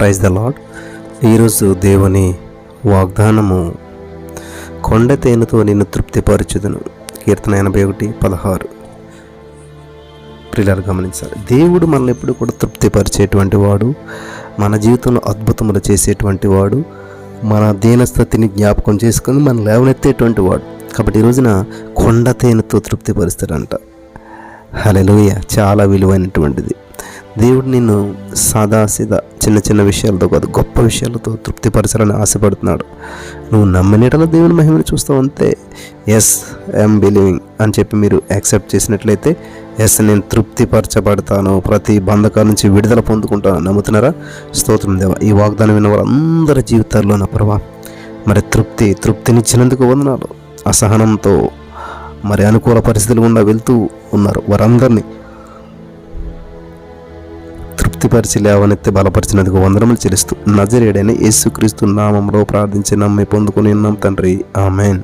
Praise the lord ఈరోజు దేవుని వాగ్దానము కొండ తేనెతో నిన్ను తృప్తిపరచుదును. కీర్తన ఎనభై ఒకటి పదహారు. ప్రిల్లర్ గమనించాలి. దేవుడు మనల్ని ఎప్పుడు కూడా తృప్తిపరిచేటువంటి వాడు మన జీవితంలో అద్భుతములు చేసేటువంటి వాడు మన దీనస్థితిని జ్ఞాపకం చేసుకొని మనం లేవనెత్తేటువంటి వాడు. కాబట్టి ఈ రోజున కొండ తేనెతో తృప్తిపరుస్తాడంట. హలెలుయ చాలా విలువైనటువంటిది. దేవుడు నిన్ను సాదాసీదా చిన్న చిన్న విషయాలతో కాదు గొప్ప విషయాలతో తృప్తిపరచాలని ఆశపడుతున్నాడు. నువ్వు నమ్మనేటలో దేవుని మహిమని చూస్తావు అంతే ఎస్ ఐఎమ్ బిలీవింగ్ అని చెప్పి మీరు యాక్సెప్ట్ చేసినట్లయితే ఎస్ నేను తృప్తిపరచబడతాను. ప్రతి బంధకాల నుంచి విడుదల పొందుకుంటాను. నమ్ముతున్నారా? స్తోత్రం దేవ. ఈ వాగ్దానం విన్న వారందరి జీవితాల్లో నా ప్రభా మరి తృప్తి తృప్తినిచ్చినందుకు వందనాలు. అసహనంతో మరి అనుకూల పరిస్థితులు గుండా వెళ్తూ ఉన్నారు వారందరినీ. తృప్తిపరిచి లేవనెత్తి బలపరిచినందుకు వందనములు చెల్లిస్తూ నజరేడని యేసుక్రీస్తు నామంలో ప్రార్థించి నమ్మి పొందుకుని ఉన్నాం తండ్రి. ఆమెన్.